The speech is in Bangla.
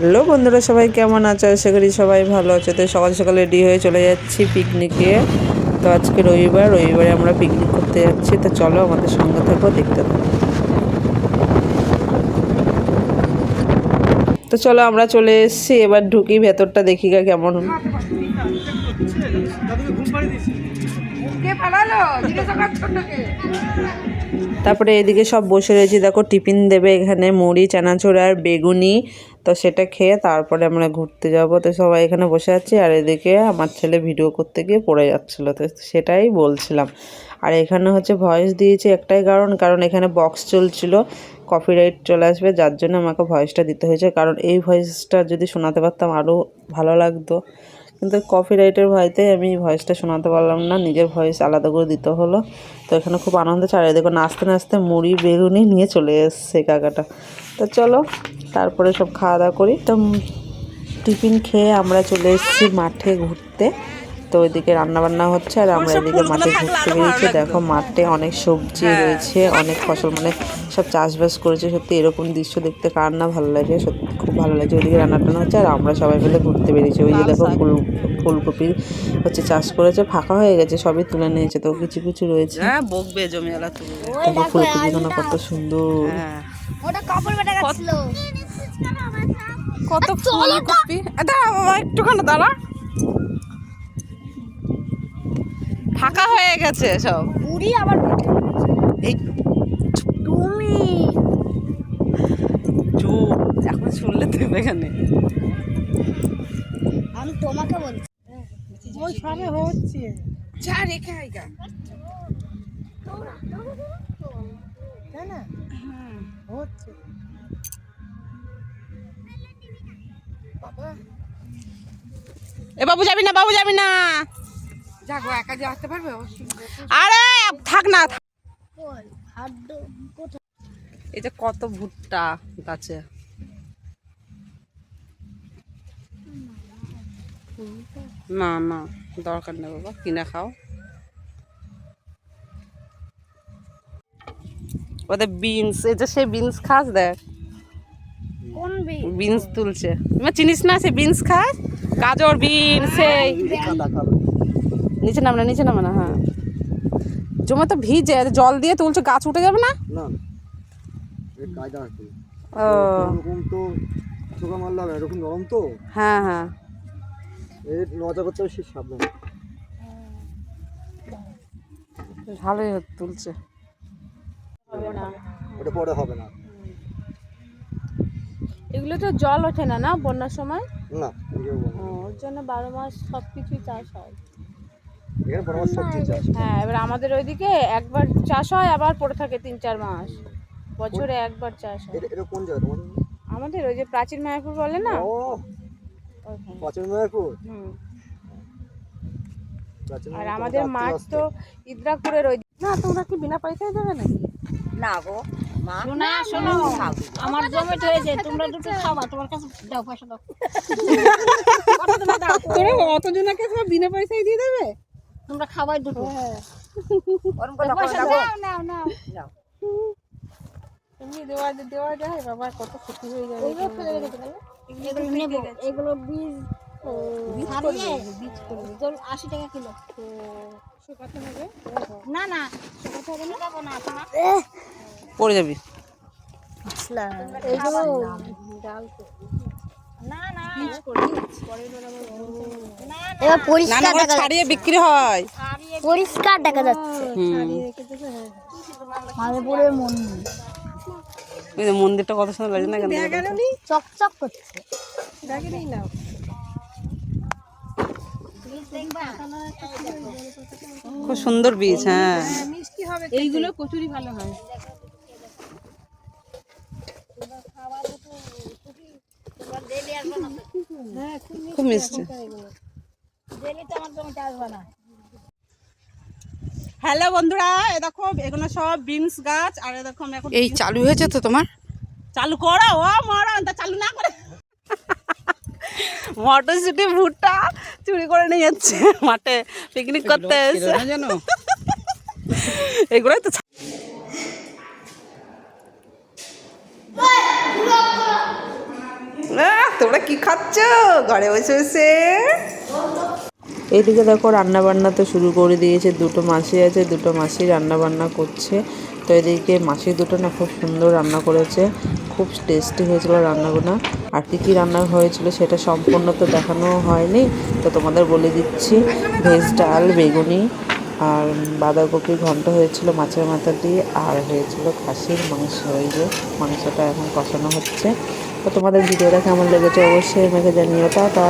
হ্যালো বন্ধুরা, সবাই কেমন আছো? আশা করি সবাই ভালো আছে। তো সকাল সকালে রেডি হয়ে চলে যাচ্ছি পিকনিকে তো আজকে রবিবার, রবিবারে আমরা পিকনিক করতে যাচ্ছি। তো চলো আমাদের সঙ্গে থাকো, দেখতে থাকো। তো চলো আমরা চলে এসেছি, এবার ঢুকি ভেতরটা, দেখি গা কেমন। তারপরে এদিকে সব বসে রয়েছি। দেখো, টিফিন দেবে এখানে মুড়ি, চানাচুর আর বেগুনি। তো সেটা খেয়ে তারপরে আমরা ঘুরতে যাব। তো সবাই এখানে বসে আছি আর এদিকে আমার ছেলে ভিডিও করতে গিয়ে পড়ে যাচ্ছিল। তো সেটাই বলছিলাম। আর এখানে হচ্ছে ভয়েস দিয়েছি একটাই কারণ কারণ এখানে বক্স চলছিল কপিরাইট চলে আসবে, যার জন্য আমাকে ভয়েসটা দিতে হয়েছে। কারণ এই ভয়েসটা যদি শোনাতে পারতাম আরও ভালো লাগতো। কিন্তু কপিরাইটের ভয়তে আমি ভয়েসটা শোনাতে পারলাম না। নিজের ভয়েস আলাদা করে দিতে হলো। তো এখানে খুব আনন্দ চারিয়ে দেখো নাচতে নাচতে মুড়ি, বেগুনি নিয়ে চলে এসছে কাকাটা। তো চলো, তারপরে সব খাওয়া দাওয়া করি। তো টিফিন খেয়ে আমরা চলে এসেছি মাঠে ঘুরতে। তো ওইদিকে রান্নাবান্না হচ্ছে আর আমরা এদিকে মাঠে ঘুরতে বেরিয়েছি। দেখো মাঠে অনেক সবজি রয়েছে অনেক ফসল মানে সব চাষবাস করেছে। সত্যি এরকম দৃশ্য দেখতে কার না ভালো লাগে সত্যি খুব ভালো লাগে। ওইদিকে রান্না টান্না হচ্ছে আর আমরা সবাই মিলে ঘুরতে বেরিয়েছি। ওই যে দেখো ফুল ফুলকপি হচ্ছে চাষ করেছে ফাঁকা হয়ে গেছে সবই তুলে নিয়েছে। তো কিছু কিছু রয়েছে। হ্যাঁ বকবে জমিওয়ালা তুমি দেখো ফুলকপিগুলো কত সুন্দর। হ্যাঁ। ওটা কাপড় বেটা গেছিল। কত ফুলকপি দাঁড়া একটুখানি দাঁড়া। হয়ে গেছে সব। বুড়ি আবার এই তুমি। চুপ। এখন শুনলে তুমি এখানে। আমি তোমাকে বলছি। ওই সবে হচ্ছে। যা রেখে আইগা তাই না? হচ্ছে। এ বাবু যাবি না বাবু যাবি না। যাকো একা যে আসতে পারবে? আরে থাক না এই যে কত ভুট্টা গাছে। না না দরকার নেই বাবা কিনে খাও। ওদের বিনস এই যে সে বিনস খাস দেখ। কোন বিনস? তুলছে। চিনিস না সে বিনস খাস গাজর বিন সেই। নিচে নাম না নিচে নামে না হ্যাঁ। জমা তো ভিজে জল দিয়ে তুলছে গাছ উঠে যাবে না? না ও। এরকম তো চোখা মারলাম এরকম নরম তো। হ্যাঁ হ্যাঁ। এর নজা করতে হবে সে সাবধান। ভালোই হচ্ছে, তুলছে। ওটা পরে হবে না। এগুলো তো জল ওঠে না না বন্যার সময়? না ওর জন্য বারো মাস সব কিছুই চাষ হয় এখানে বড় মাছ সবজি চাষ হ্যাঁ এবার আমাদের ওইদিকে একবার চাষ হয় আবার পড়ে থাকে তিন চার মাস। বছরে একবার চাষ হয়। কোন জায়গা আমাদের ওই যে প্রাচীন মায়াপুর বলে না? ও ওইখানে। মায়াপুর? হুম। আর আমাদের আস্তে তো ইদ্রাপুরের ওই না তোমরা কি বিনা পয়সায় দেবে নাকি? না গো শোনা শোনো। আমার জমিট হয়েছে তোমরা দুটো খাওয়া তোমার কাছে দাও পয়সা দাও। বিনা পয়সায় দিয়ে দেবে? তোমরা খাওয়াই নাও এমনি দেওয়া দেওয়া যায় বাবা কত ক্ষতি হয়ে যাবে এগুলো বীজ ছাড়িয়ে বীজ ধরুন আশি টাকা কিলো। না না পড়ে যাবি। এইগুলো ডাল এবার পরিষ্কার দেখা ছাড়িয়ে বিক্রি হয়। পরিষ্কার দেখা যাচ্ছে। মন্দির। ওই মন্দিরটা কত সুন্দর লাগছে না থেকে? চকচক করছে। খুব সুন্দর বীজ হ্যাঁ। এইগুলো কচুরি ভালো হয়। খুব মিষ্টি। হ্যালো বন্ধুরা এ দেখো এগুলো সব বিনস গাছ আর এ দেখো এখন এই চালু হয়েছে তো তোমার? চালু করো ও মরণ তা চালু না করে। মটরশুটি ভুট্টা চুরি করে নিয়ে যাচ্ছে মাঠে পিকনিক করতে এসে। জানো এগুলোই তো তোমরা কি খাচ্ছ? ঘরে বসে বসে। এইদিকে দেখো রান্না বান্না তো শুরু করে দিয়েছে। দুটো মাসি আছে, দুটো মাসি রান্না বান্না করছে। তো এদিকে মাসি দুটো না খুব সুন্দর রান্না করেছে। খুব টেস্টি হয়েছিল রান্নাগুলো। আর কী কী রান্না হয়েছিল সেটা সম্পূর্ণ তো দেখানো হয়নি। তো তোমাদের বলে দিচ্ছি, ভেজ ডাল, বেগুনি। আর বাঁধাকপি ঘন্ট হয়েছিল মাছের মাথা দিয়ে, আর হয়েছিল খাসির মাংস। এই যে মাংসটা এখন কষানো হচ্ছে। তো তোমাদের ভিডিওটা কেমন লেগেছে অবশ্যই আমাকে জানিও। টাটা!